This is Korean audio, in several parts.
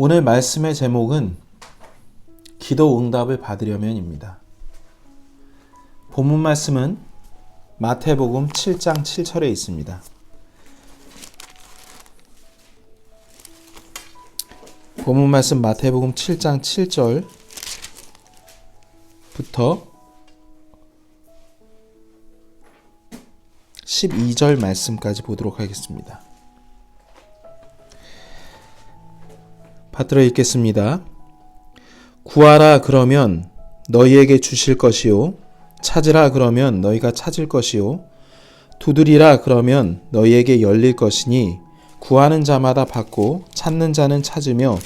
오늘 말씀의 제목은 기도 응답을 받으려면입니다. 본문 말씀은 마태복음 7장 7절에 있습니다. 본문 말씀 마태복음 7장 7절부터 12절 말씀까지 보도록 하겠습니다. 받들어 읽겠습니다. 구하라 그러면 너희에게 주실 것이요 찾으라 그러면 너희가 찾을 것이요 두드리라 그러면 너희에게 열릴 것이니 구하는 자마다 받고 찾는 자는 찾으며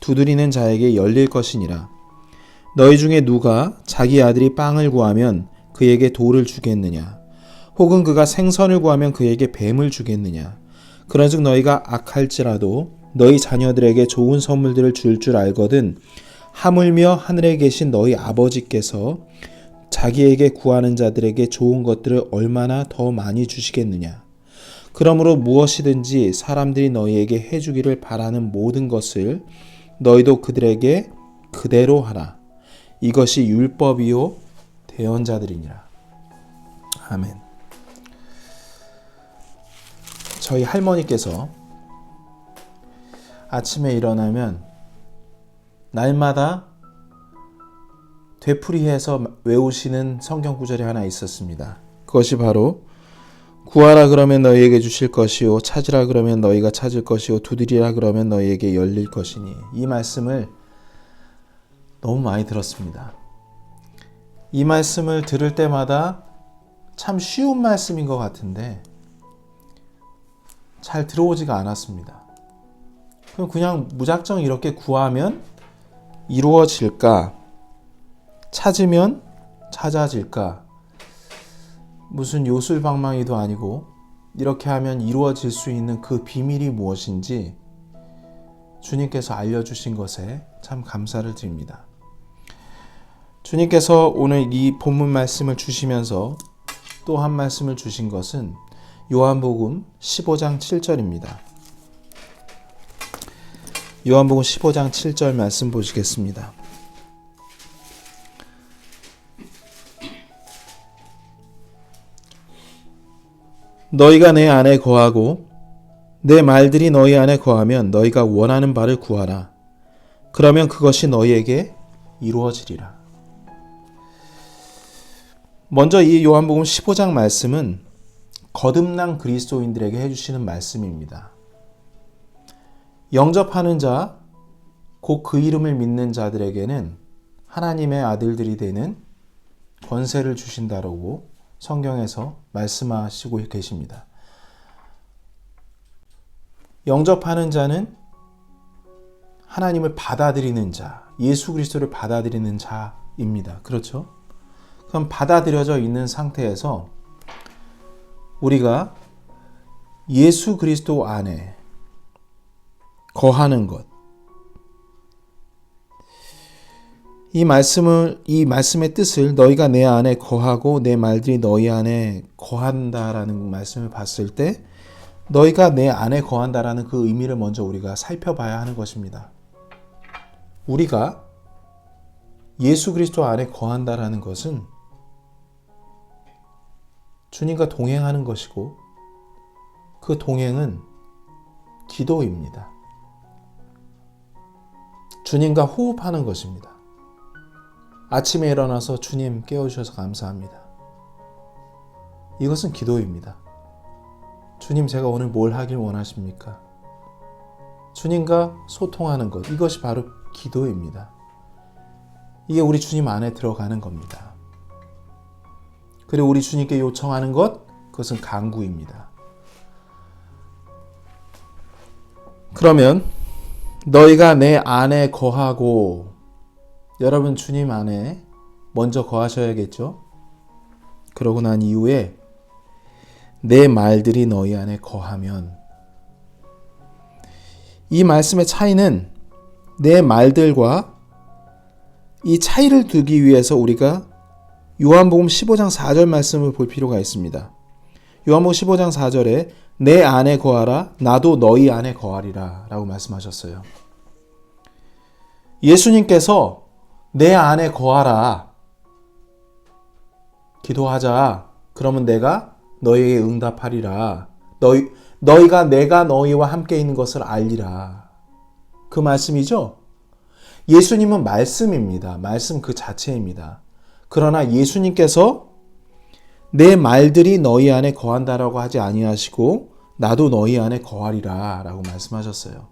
두드리는 자에게 열릴 것이니라. 너희 중에 누가 자기 아들이 빵을 구하면 그에게 돌을 주겠느냐? 혹은 그가 생선을 구하면 그에게 뱀을 주겠느냐? 그런즉 너희가 악할지라도 너희 자녀들에게 좋은 선물들을 줄줄 알거든 하물며 하늘에 계신 너희 아버지께서 자기에게 구하는 자들에게 좋은 것들을 얼마나 더 많이 주시겠느냐. 그러므로 무엇이든지 사람들이 너희에게 해주기를 바라는 모든 것을 너희도 그들에게 그대로 하라. 이것이 율법이요 대언자들이니라. 아멘. 저희 할머니께서 아침에 일어나면 날마다 되풀이해서 외우시는 성경 구절이 하나 있었습니다. 그것이 바로 구하라 그러면 너희에게 주실 것이요 찾으라 그러면 너희가 찾을 것이요 두드리라 그러면 너희에게 열릴 것이니 이 말씀을 너무 많이 들었습니다. 이 말씀을 들을 때마다 참 쉬운 말씀인 것 같은데 잘 들어오지가 않았습니다. 그럼 그냥 무작정 이렇게 구하면 이루어질까? 찾으면 찾아질까? 무슨 요술방망이도 아니고 이렇게 하면 이루어질 수 있는 그 비밀이 무엇인지 주님께서 알려주신 것에 참 감사를 드립니다. 주님께서 오늘 이 본문 말씀을 주시면서 또 한 말씀을 주신 것은 요한복음 15장 7절입니다. 요한복음 15장 7절 말씀 보시겠습니다. 너희가 내 안에 거하고 내 말들이 너희 안에 거하면 너희가 원하는 바를 구하라. 그러면 그것이 너희에게 이루어지리라. 먼저 이 요한복음 15장 말씀은 거듭난 그리스도인들에게 해주시는 말씀입니다. 영접하는 자, 곧 그 이름을 믿는 자들에게는 하나님의 아들들이 되는 권세를 주신다라고 성경에서 말씀하시고 계십니다. 영접하는 자는 하나님을 받아들이는 자, 예수 그리스도를 받아들이는 자입니다. 그렇죠? 그럼 받아들여져 있는 상태에서 우리가 예수 그리스도 안에 거하는 것. 이 말씀을 이 말씀의 뜻을 너희가 내 안에 거하고 내 말들이 너희 안에 거한다라는 말씀을 봤을 때 너희가 내 안에 거한다라는 그 의미를 먼저 우리가 살펴봐야 하는 것입니다. 우리가 예수 그리스도 안에 거한다라는 것은 주님과 동행하는 것이고 그 동행은 기도입니다. 주님과 호흡하는 것입니다. 아침에 일어나서 주님 깨워주셔서 감사합니다. 이것은 기도입니다. 주님, 제가 오늘 뭘 하길 원하십니까? 주님과 소통하는 것, 이것이 바로 기도입니다. 이게 우리 주님 안에 들어가는 겁니다. 그리고 우리 주님께 요청하는 것, 그것은 강구입니다. 그러면 너희가 내 안에 거하고 여러분 주님 안에 먼저 거하셔야겠죠? 그러고 난 이후에 내 말들이 너희 안에 거하면 이 말씀의 차이는 내 말들과 이 차이를 두기 위해서 우리가 요한복음 15장 4절 말씀을 볼 필요가 있습니다. 요한복음 15장 4절에 내 안에 거하라 나도 너희 안에 거하리라 라고 말씀하셨어요. 예수님께서 내 안에 거하라. 기도하자. 그러면 내가 너희에게 응답하리라. 너희, 너희가 내가 너희와 함께 있는 것을 알리라. 그 말씀이죠? 예수님은 말씀입니다. 말씀 그 자체입니다. 그러나 예수님께서 내 말들이 너희 안에 거한다라고 하지 아니하시고 나도 너희 안에 거하리라라고 말씀하셨어요.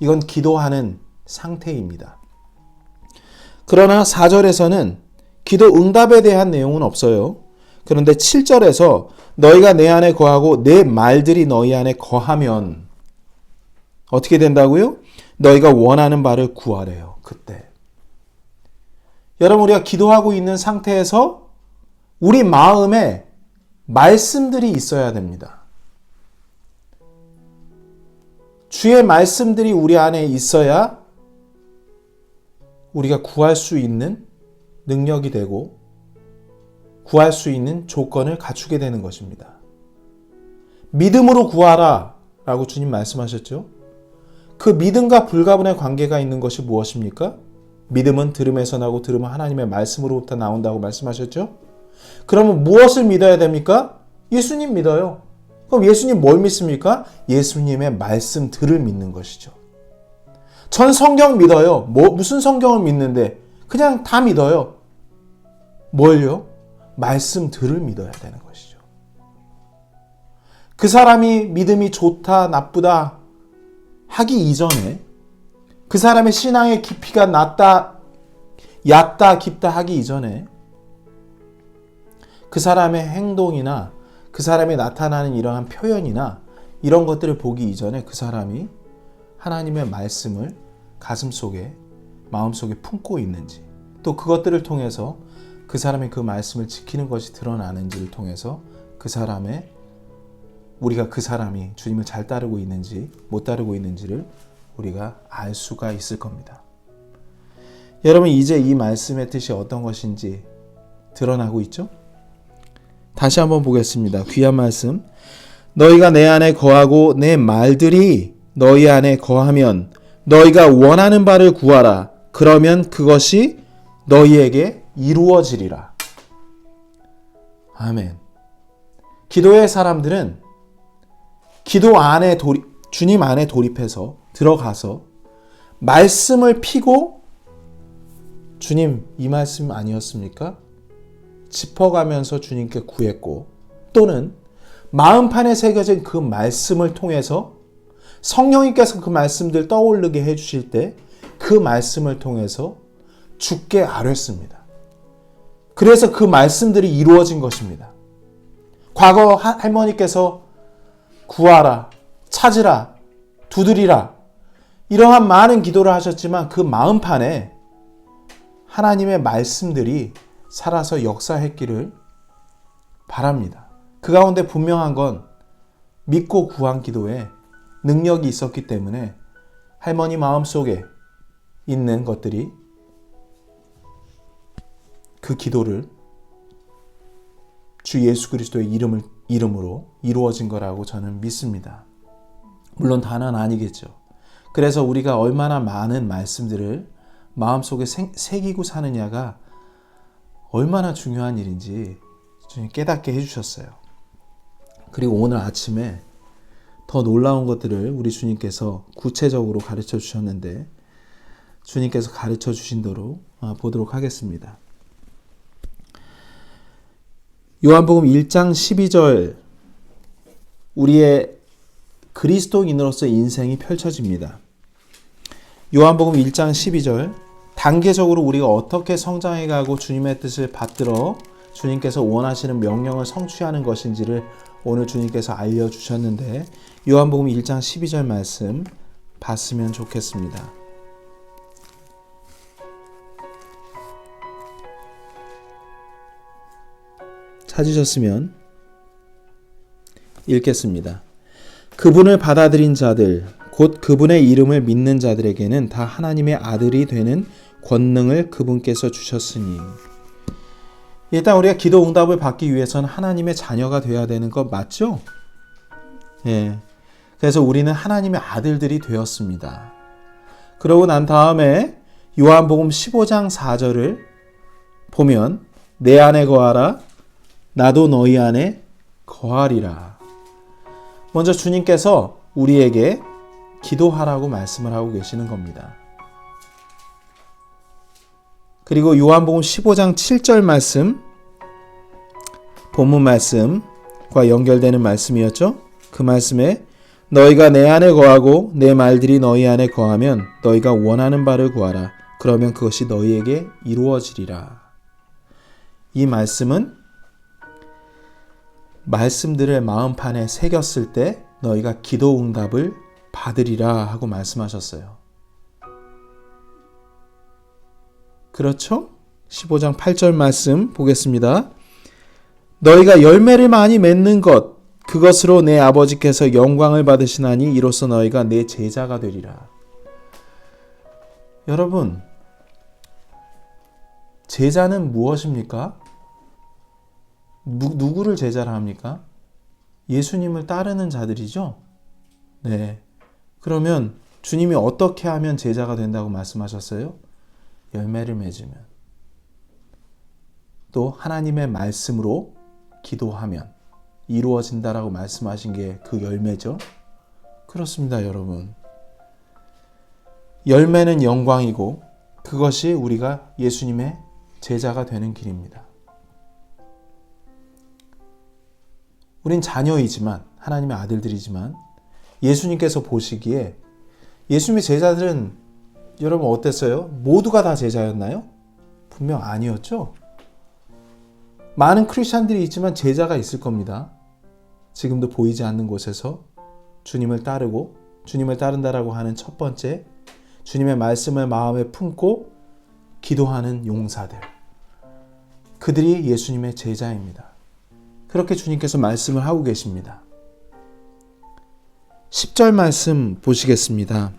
이건 기도하는 상태입니다. 그러나 4절에서는 기도 응답에 대한 내용은 없어요. 그런데 7절에서 너희가 내 안에 거하고 내 말들이 너희 안에 거하면 어떻게 된다고요? 너희가 원하는 바를 구하래요. 그때. 여러분 우리가 기도하고 있는 상태에서 우리 마음에 말씀들이 있어야 됩니다. 주의 말씀들이 우리 안에 있어야 우리가 구할 수 있는 능력이 되고 구할 수 있는 조건을 갖추게 되는 것입니다. 믿음으로 구하라 라고 주님 말씀하셨죠. 그 믿음과 불가분의 관계가 있는 것이 무엇입니까? 믿음은 들음에서 나고 들음은 하나님의 말씀으로부터 나온다고 말씀하셨죠. 그러면 무엇을 믿어야 됩니까? 예수님 믿어요. 그럼 예수님 뭘 믿습니까? 예수님의 말씀들을 믿는 것이죠. 전 성경 믿어요. 뭐, 무슨 성경을 믿는데? 그냥 다 믿어요. 뭘요? 말씀들을 믿어야 되는 것이죠. 그 사람이 믿음이 좋다, 나쁘다 하기 이전에 그 사람의 신앙의 깊이가 낮다, 얕다, 깊다 하기 이전에 그 사람의 행동이나 그 사람이 나타나는 이러한 표현이나 이런 것들을 보기 이전에 그 사람이 하나님의 말씀을 가슴 속에 마음 속에 품고 있는지 또 그것들을 통해서 그 사람이 그 말씀을 지키는 것이 드러나는지를 통해서 그 사람의 우리가 그 사람이 주님을 잘 따르고 있는지 못 따르고 있는지를 우리가 알 수가 있을 겁니다. 여러분 이제 이 말씀의 뜻이 어떤 것인지 드러나고 있죠? 다시 한번 보겠습니다. 귀한 말씀. 너희가 내 안에 거하고 내 말들이 너희 안에 거하면 너희가 원하는 바를 구하라. 그러면 그것이 너희에게 이루어지리라. 아멘. 기도의 사람들은 기도 안에 돌입, 주님 안에 돌입해서 들어가서 말씀을 피고 주님 이 말씀 아니었습니까? 짚어가면서 주님께 구했고 또는 마음판에 새겨진 그 말씀을 통해서 성령님께서 그 말씀들 떠올르게 해주실 때 그 말씀을 통해서 죽게 아뢰습니다. 그래서 그 말씀들이 이루어진 것입니다. 과거 할머니께서 구하라, 찾으라, 두드리라 이러한 많은 기도를 하셨지만 그 마음판에 하나님의 말씀들이 살아서 역사했기를 바랍니다. 그 가운데 분명한 건 믿고 구한 기도에 능력이 있었기 때문에 할머니 마음 속에 있는 것들이 그 기도를 주 예수 그리스도의 이름을 이름으로 이루어진 거라고 저는 믿습니다. 물론 다는 아니겠죠. 그래서 우리가 얼마나 많은 말씀들을 마음속에 새기고 사느냐가 얼마나 중요한 일인지 주님 깨닫게 해주셨어요. 그리고 오늘 아침에 더 놀라운 것들을 우리 주님께서 구체적으로 가르쳐 주셨는데 주님께서 가르쳐 주신 대로 아, 보도록 하겠습니다. 요한복음 1장 12절 우리의 그리스도인으로서 인생이 펼쳐집니다. 요한복음 1장 12절 단계적으로 우리가 어떻게 성장해 가고 주님의 뜻을 받들어 주님께서 원하시는 명령을 성취하는 것인지를 오늘 주님께서 알려 주셨는데 요한복음 1장 12절 말씀 봤으면 좋겠습니다. 찾으셨으면 읽겠습니다. 그분을 받아들인 자들, 곧 그분의 이름을 믿는 자들에게는 다 하나님의 아들이 되는 권능을 그분께서 주셨으니. 일단 우리가 기도 응답을 받기 위해서는 하나님의 자녀가 되어야 되는 것 맞죠? 예. 그래서 우리는 하나님의 아들들이 되었습니다. 그러고 난 다음에 요한복음 15장 4절을 보면 내 안에 거하라 나도 너희 안에 거하리라. 먼저 주님께서 우리에게 기도하라고 말씀을 하고 계시는 겁니다. 그리고 요한복음 15장 7절 말씀 본문 말씀과 연결되는 말씀이었죠. 그 말씀에 너희가 내 안에 거하고 내 말들이 너희 안에 거하면 너희가 원하는 바를 구하라. 그러면 그것이 너희에게 이루어지리라. 이 말씀은 말씀들을 마음판에 새겼을 때 너희가 기도 응답을 받으리라 하고 말씀하셨어요. 그렇죠? 15장 8절 말씀 보겠습니다. 너희가 열매를 많이 맺는 것 그것으로 내 아버지께서 영광을 받으시나니 이로써 너희가 내 제자가 되리라. 여러분 제자는 무엇입니까? 누, 누구를 제자라 합니까? 예수님을 따르는 자들이죠? 네. 그러면 주님이 어떻게 하면 제자가 된다고 말씀하셨어요? 열매를 맺으면. 또 하나님의 말씀으로 기도하면 이루어진다라고 말씀하신 게 그 열매죠? 그렇습니다, 여러분. 열매는 영광이고 그것이 우리가 예수님의 제자가 되는 길입니다. 우린 자녀이지만 하나님의 아들들이지만 예수님께서 보시기에 예수님의 제자들은 여러분 어땠어요? 모두가 다 제자였나요? 분명 아니었죠. 많은 크리스천들이 있지만 제자가 있을 겁니다. 지금도 보이지 않는 곳에서 주님을 따르고 주님을 따른다라고 하는 첫 번째 주님의 말씀을 마음에 품고 기도하는 용사들. 그들이 예수님의 제자입니다. 그렇게 주님께서 말씀을 하고 계십니다. 10절 말씀 보시겠습니다.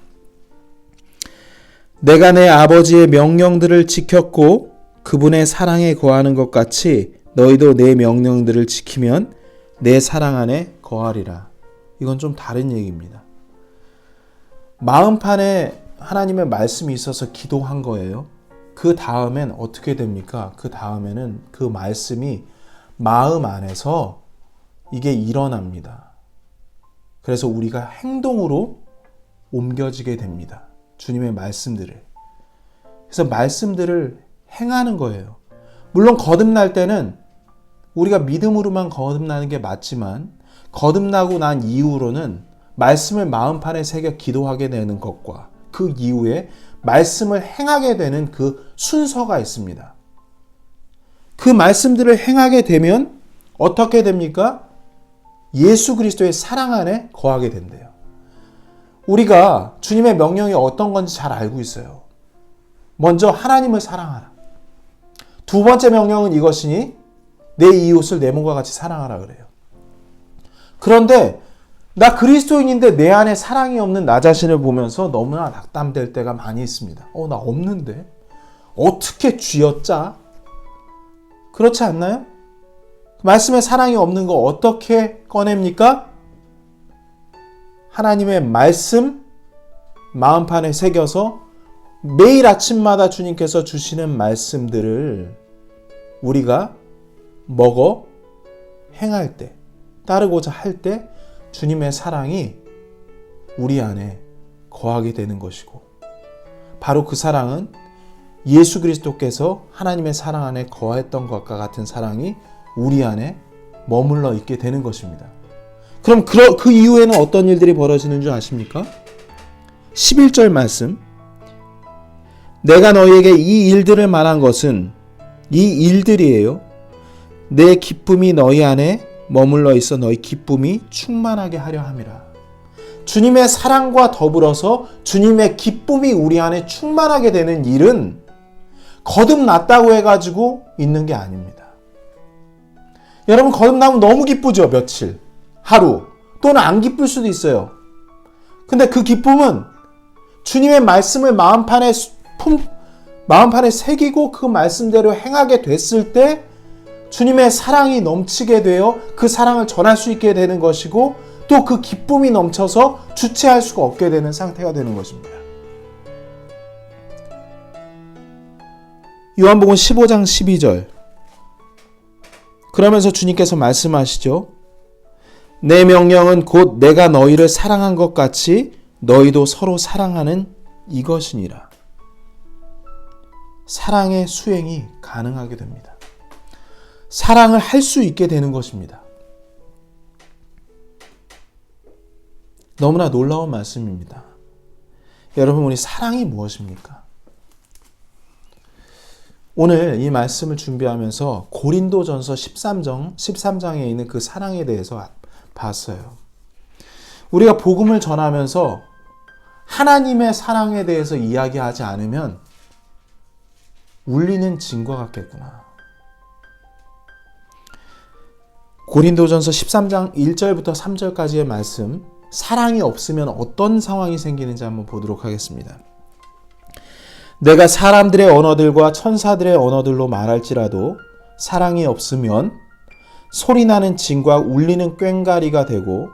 내가 내 아버지의 명령들을 지켰고 그분의 사랑에 거하는 것 같이 너희도 내 명령들을 지키면 내 사랑 안에 거하리라. 이건 좀 다른 얘기입니다. 마음판에 하나님의 말씀이 있어서 기도한 거예요. 그 다음엔 어떻게 됩니까? 그 다음에는 그 말씀이 마음 안에서 이게 일어납니다. 그래서 우리가 행동으로 옮겨지게 됩니다. 주님의 말씀들을. 그래서 말씀들을 행하는 거예요. 물론 거듭날 때는 우리가 믿음으로만 거듭나는 게 맞지만 거듭나고 난 이후로는 말씀을 마음판에 새겨 기도하게 되는 것과 그 이후에 말씀을 행하게 되는 그 순서가 있습니다. 그 말씀들을 행하게 되면 어떻게 됩니까? 예수 그리스도의 사랑 안에 거하게 된대요. 우리가 주님의 명령이 어떤 건지 잘 알고 있어요. 먼저 하나님을 사랑하라. 두 번째 명령은 이것이니 내 이웃을 내 몸과 같이 사랑하라 그래요. 그런데 나 그리스도인인데 내 안에 사랑이 없는 나 자신을 보면서 너무나 낙담될 때가 많이 있습니다. 어, 나 없는데? 어떻게 쥐었자? 그렇지 않나요? 말씀에 사랑이 없는 거 어떻게 꺼냅니까? 하나님의 말씀 마음판에 새겨서 매일 아침마다 주님께서 주시는 말씀들을 우리가 먹어 행할 때, 따르고자 할 때 주님의 사랑이 우리 안에 거하게 되는 것이고, 바로 그 사랑은 예수 그리스도께서 하나님의 사랑 안에 거했던 것과 같은 사랑이 우리 안에 머물러 있게 되는 것입니다. 그럼 그, 그 이후에는 어떤 일들이 벌어지는 줄 아십니까? 11절 말씀. 내가 너희에게 이 일들을 말한 것은 이 일들이에요. 내 기쁨이 너희 안에 머물러 있어 너희 기쁨이 충만하게 하려 함이라. 주님의 사랑과 더불어서 주님의 기쁨이 우리 안에 충만하게 되는 일은 거듭났다고 해가지고 있는 게 아닙니다. 여러분, 거듭나면 너무 기쁘죠, 며칠. 하루. 또는 안 기쁠 수도 있어요. 근데 그 기쁨은 주님의 말씀을 마음판에 품, 마음판에 새기고 그 말씀대로 행하게 됐을 때 주님의 사랑이 넘치게 되어 그 사랑을 전할 수 있게 되는 것이고 또 그 기쁨이 넘쳐서 주체할 수가 없게 되는 상태가 되는 것입니다. 요한복음 15장 12절. 그러면서 주님께서 말씀하시죠. 내 명령은 곧 내가 너희를 사랑한 것 같이 너희도 서로 사랑하는 이것이니라. 사랑의 수행이 가능하게 됩니다. 사랑을 할 수 있게 되는 것입니다. 너무나 놀라운 말씀입니다. 여러분, 우리 사랑이 무엇입니까? 오늘 이 말씀을 준비하면서 고린도전서 13장, 13장에 있는 그 사랑에 대해서 봤어요. 우리가 복음을 전하면서 하나님의 사랑에 대해서 이야기하지 않으면 울리는 진과 같겠구나. 고린도전서 13장 1절부터 3절까지의 말씀, 사랑이 없으면 어떤 상황이 생기는지 한번 보도록 하겠습니다. 내가 사람들의 언어들과 천사들의 언어들로 말할지라도 사랑이 없으면 소리나는 진과 울리는 꽹가리가 되고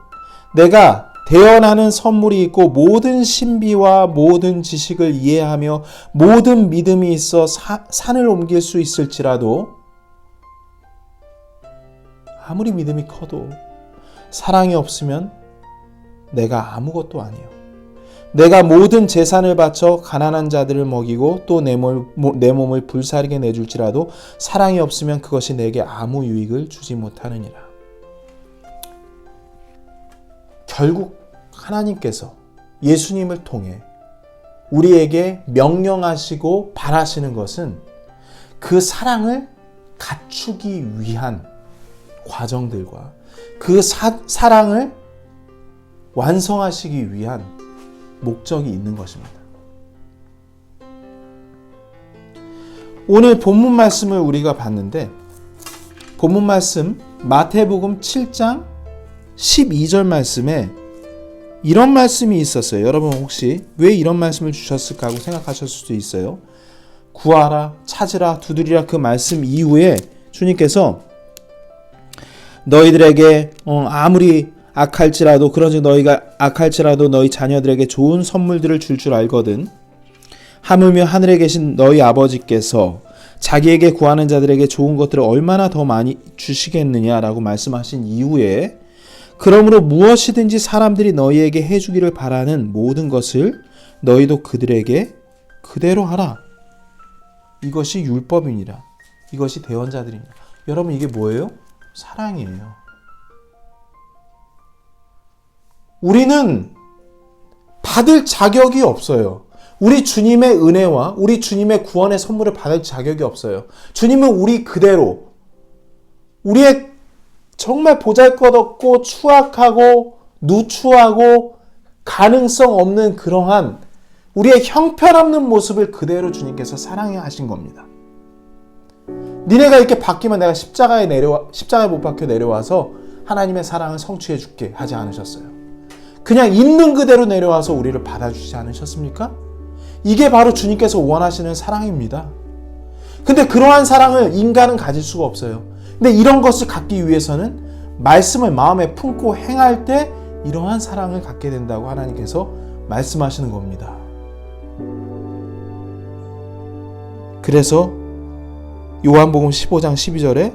내가 대언하는 선물이 있고 모든 신비와 모든 지식을 이해하며 모든 믿음이 있어 사, 산을 옮길 수 있을지라도 아무리 믿음이 커도 사랑이 없으면 내가 아무것도 아니요. 내가 모든 재산을 바쳐 가난한 자들을 먹이고 또내내 몸을 불사르게 내줄지라도 사랑이 없으면 그것이 내게 아무 유익을 주지 못하느니라. 결국 하나님께서 예수님을 통해 우리에게 명령하시고 바라시는 것은 그 사랑을 갖추기 위한 과정들과 그 사, 사랑을 완성하시기 위한 목적이 있는 것입니다. 오늘 본문 말씀을 우리가 봤는데 본문 말씀 마태복음 7장 12절 말씀에 이런 말씀이 있었어요. 여러분 혹시 왜 이런 말씀을 주셨을까 하고 생각하실 수도 있어요. 구하라, 찾으라, 두드리라 그 말씀 이후에 주님께서 너희들에게 어, 아무리 악할지라도 그러지 너희가 악할지라도 너희 자녀들에게 좋은 선물들을 줄줄 알거든. 하물며 하늘에 계신 너희 아버지께서 자기에게 구하는 자들에게 좋은 것들을 얼마나 더 많이 주시겠느냐라고 말씀하신 이후에 그러므로 무엇이든지 사람들이 너희에게 해주기를 바라는 모든 것을 너희도 그들에게 그대로 하라. 이것이 율법이니라. 이것이 대원자들이니라. 여러분 이게 뭐예요? 사랑이에요. 우리는 받을 자격이 없어요. 우리 주님의 은혜와 우리 주님의 구원의 선물을 받을 자격이 없어요. 주님은 우리 그대로 우리의 정말 보잘것없고 추악하고 누추하고 가능성 없는 그러한 우리의 형편없는 모습을 그대로 주님께서 사랑해 하신 겁니다. 니네가 이렇게 바뀌면 내가 십자가에 내려와 십자가에 못 박혀 내려와서 하나님의 사랑을 성취해 줄게 하지 않으셨어요. 그냥 있는 그대로 내려와서 우리를 받아주지 않으셨습니까? 이게 바로 주님께서 원하시는 사랑입니다. 근데 그러한 사랑을 인간은 가질 수가 없어요. 근데 이런 것을 갖기 위해서는 말씀을 마음에 품고 행할 때 이러한 사랑을 갖게 된다고 하나님께서 말씀하시는 겁니다. 그래서 요한복음 15장 12절에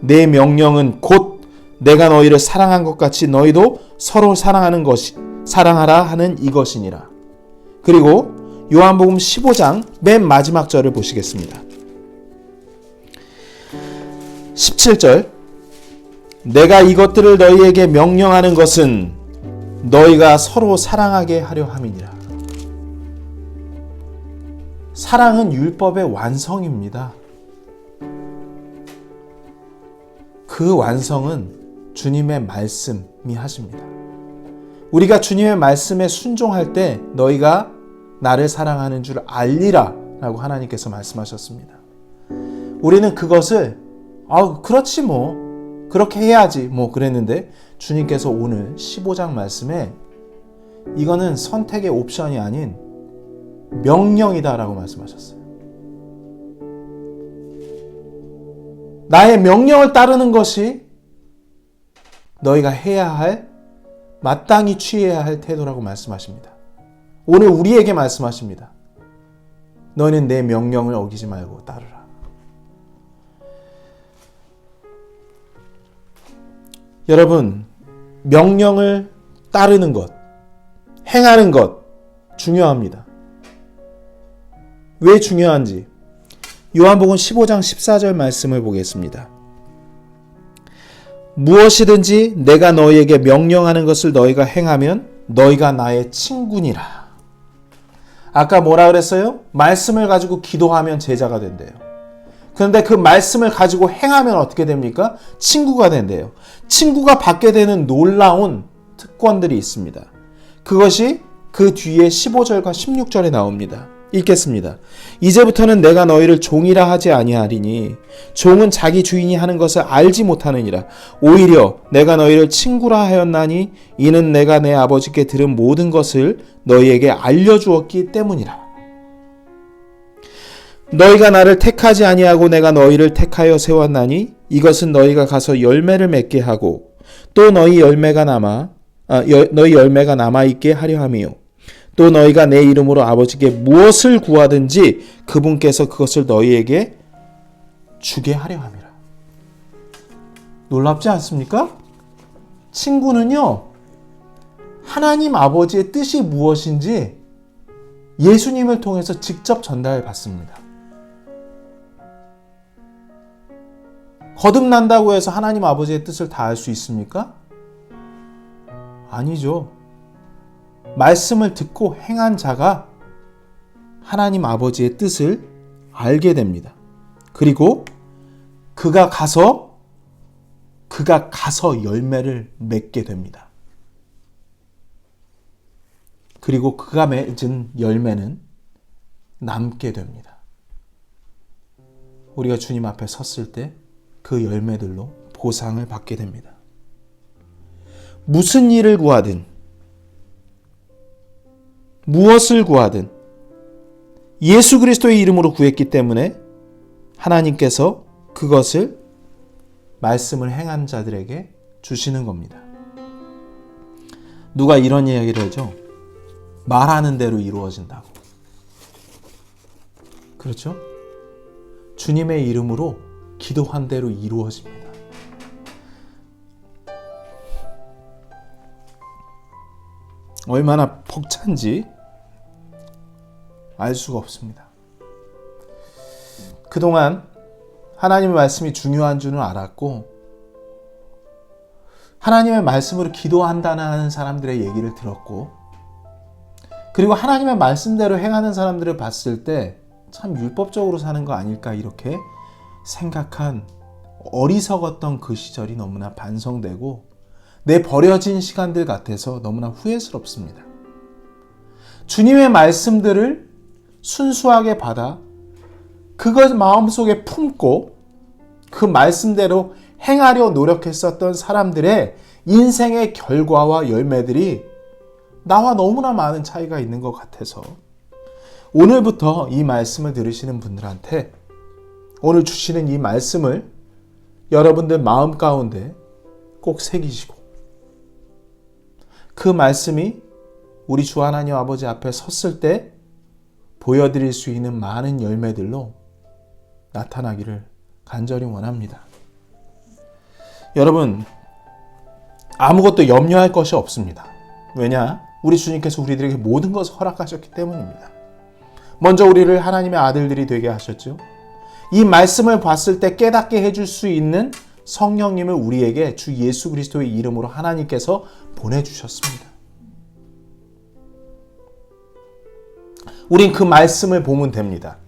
내 명령은 곧 내가 너희를 사랑한 것 같이 너희도 서로 사랑하는 것이 사랑하라 하는 이것이니라. 그리고 요한복음 15장 맨 마지막 절을 보시겠습니다. 17절 내가 이것들을 너희에게 명령하는 것은 너희가 서로 사랑하게 하려 함이니라. 사랑은 율법의 완성입니다. 그 완성은 주님의 말씀이 하십니다. 우리가 주님의 말씀에 순종할 때 너희가 나를 사랑하는 줄 알리라 라고 하나님께서 말씀하셨습니다. 우리는 그것을 아, 그렇지 뭐. 그렇게 해야지 뭐 그랬는데 주님께서 오늘 15장 말씀에 이거는 선택의 옵션이 아닌 명령이다라고 말씀하셨어요. 나의 명령을 따르는 것이 너희가 해야 할 마땅히 취해야 할 태도라고 말씀하십니다. 오늘 우리에게 말씀하십니다. 너는 내 명령을 어기지 말고 따르라. 여러분, 명령을 따르는 것, 행하는 것, 중요합니다. 왜 중요한지, 요한복음 15장 14절 말씀을 보겠습니다. 무엇이든지 내가 너희에게 명령하는 것을 너희가 행하면 너희가 나의 친구니라. 아까 뭐라 그랬어요? 말씀을 가지고 기도하면 제자가 된대요. 그런데 그 말씀을 가지고 행하면 어떻게 됩니까? 친구가 된대요. 친구가 받게 되는 놀라운 특권들이 있습니다. 그것이 그 뒤에 15절과 16절에 나옵니다. 읽겠습니다. 이제부터는 내가 너희를 종이라 하지 아니하리니 종은 자기 주인이 하는 것을 알지 못하느니라. 오히려 내가 너희를 친구라 하였나니 이는 내가 내 아버지께 들은 모든 것을 너희에게 알려 주었기 때문이라. 너희가 나를 택하지 아니하고 내가 너희를 택하여 세웠나니 이것은 너희가 가서 열매를 맺게 하고 또 너희 열매가 남아 아, 여, 너희 열매가 남아 있게 하려 함이요 또 너희가 내 이름으로 아버지께 무엇을 구하든지 그분께서 그것을 너희에게 주게 하려 함이라. 놀랍지 않습니까? 친구는요, 하나님 아버지의 뜻이 무엇인지 예수님을 통해서 직접 전달받습니다. 거듭난다고 해서 하나님 아버지의 뜻을 다 알 수 있습니까? 아니죠. 말씀을 듣고 행한 자가 하나님 아버지의 뜻을 알게 됩니다. 그리고 그가 가서 그가 가서 열매를 맺게 됩니다. 그리고 그가 맺은 열매는 남게 됩니다. 우리가 주님 앞에 섰을 때 그 열매들로 보상을 받게 됩니다. 무슨 일을 구하든 무엇을 구하든 예수 그리스도의 이름으로 구했기 때문에 하나님께서 그것을 말씀을 행한 자들에게 주시는 겁니다. 누가 이런 이야기를 하죠? 말하는 대로 이루어진다고. 그렇죠? 주님의 이름으로 기도한 대로 이루어집니다. 얼마나 벅찬지 알 수가 없습니다. 그동안 하나님의 말씀이 중요한 줄은 알았고, 하나님의 말씀으로 기도한다는 사람들의 얘기를 들었고, 그리고 하나님의 말씀대로 행하는 사람들을 봤을 때 참 율법적으로 사는 거 아닐까 이렇게 생각한 어리석었던 그 시절이 너무나 반성되고 내 버려진 시간들 같아서 너무나 후회스럽습니다. 주님의 말씀들을 순수하게 받아 그것 마음속에 품고 그 말씀대로 행하려 노력했었던 사람들의 인생의 결과와 열매들이 나와 너무나 많은 차이가 있는 것 같아서 오늘부터 이 말씀을 들으시는 분들한테 오늘 주시는 이 말씀을 여러분들 마음 가운데 꼭 새기시고 그 말씀이 우리 주 하나님 아버지 앞에 섰을 때 보여드릴 수 있는 많은 열매들로 나타나기를 간절히 원합니다. 여러분, 아무것도 염려할 것이 없습니다. 왜냐? 우리 주님께서 우리들에게 모든 것을 허락하셨기 때문입니다. 먼저 우리를 하나님의 아들들이 되게 하셨죠. 이 말씀을 봤을 때 깨닫게 해줄 수 있는 성령님을 우리에게 주 예수 그리스도의 이름으로 하나님께서 보내주셨습니다. 우린 그 말씀을 보면 됩니다.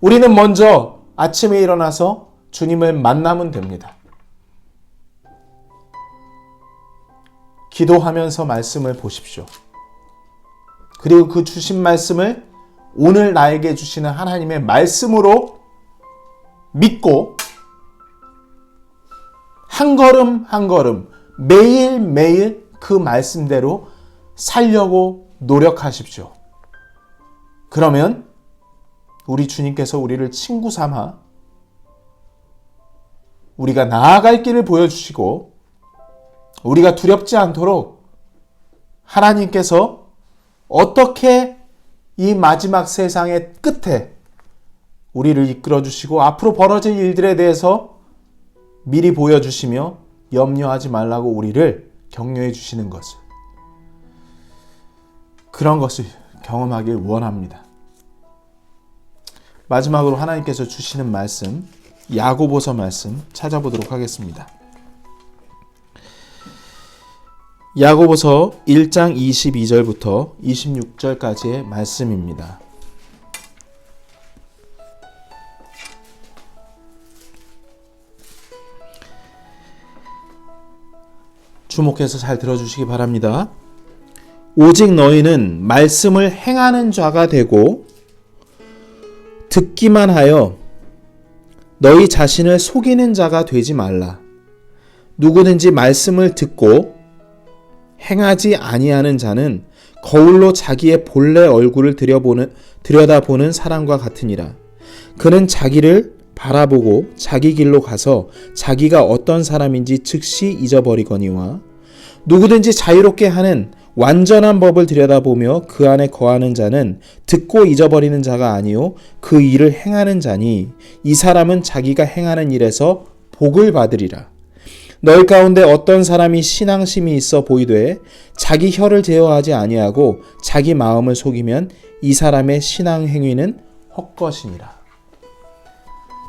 우리는 먼저 아침에 일어나서 주님을 만나면 됩니다. 기도하면서 말씀을 보십시오. 그리고 그 주신 말씀을 오늘 나에게 주시는 하나님의 말씀으로 믿고 한 걸음 한 걸음 매일매일 그 말씀대로 살려고 노력하십시오. 그러면 우리 주님께서 우리를 친구 삼아 우리가 나아갈 길을 보여주시고 우리가 두렵지 않도록 하나님께서 어떻게 이 마지막 세상의 끝에 우리를 이끌어 주시고 앞으로 벌어질 일들에 대해서 미리 보여주시며 염려하지 말라고 우리를 격려해 주시는 것을. 그런 것을 경험하길 원합니다. 마지막으로 하나님께서 주시는 말씀 야고보서 말씀 찾아보도록 하겠습니다. 야고보서 1장 22절부터 26절까지의 말씀입니다. 주목해서 잘 들어주시기 바랍니다. 오직 너희는 말씀을 행하는 자가 되고 듣기만 하여 너희 자신을 속이는 자가 되지 말라. 누구든지 말씀을 듣고 행하지 아니하는 자는 거울로 자기의 본래 얼굴을 들여보는 들여다보는 사람과 같으니라. 그는 자기를 바라보고 자기 길로 가서 자기가 어떤 사람인지 즉시 잊어버리거니와 누구든지 자유롭게 하는 완전한 법을 들여다보며 그 안에 거하는 자는 듣고 잊어버리는 자가 아니요 그 일을 행하는 자니 이 사람은 자기가 행하는 일에서 복을 받으리라. 너희 가운데 어떤 사람이 신앙심이 있어 보이되 자기 혀를 제어하지 아니하고 자기 마음을 속이면 이 사람의 신앙 행위는 헛것이니라.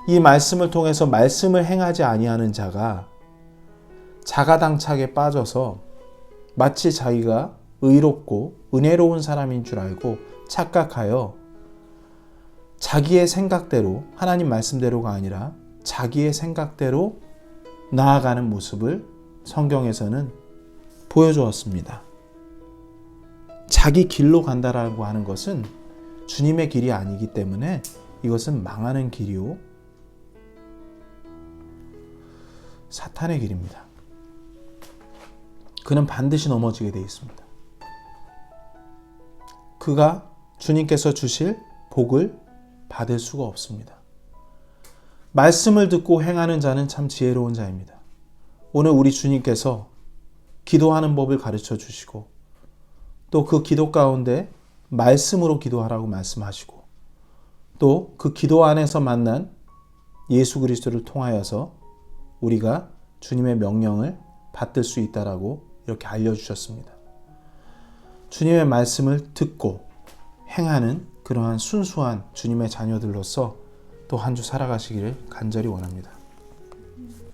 이 말씀을 통해서 말씀을 행하지 아니하는 자가 자가당착에 빠져서 마치 자기가 의롭고 은혜로운 사람인 줄 알고 착각하여 자기의 생각대로 하나님 말씀대로가 아니라 자기의 생각대로 나아가는 모습을 성경에서는 보여주었습니다. 자기 길로 간다라고 하는 것은 주님의 길이 아니기 때문에 이것은 망하는 길이요. 사탄의 길입니다. 그는 반드시 넘어지게 되어 있습니다. 그가 주님께서 주실 복을 받을 수가 없습니다. 말씀을 듣고 행하는 자는 참 지혜로운 자입니다. 오늘 우리 주님께서 기도하는 법을 가르쳐 주시고 또 그 기도 가운데 말씀으로 기도하라고 말씀하시고 또 그 기도 안에서 만난 예수 그리스도를 통하여서 우리가 주님의 명령을 받들 수 있다라고 이렇게 알려 주셨습니다. 주님의 말씀을 듣고 행하는 그러한 순수한 주님의 자녀들로서 또 한 주 살아가시기를 간절히 원합니다.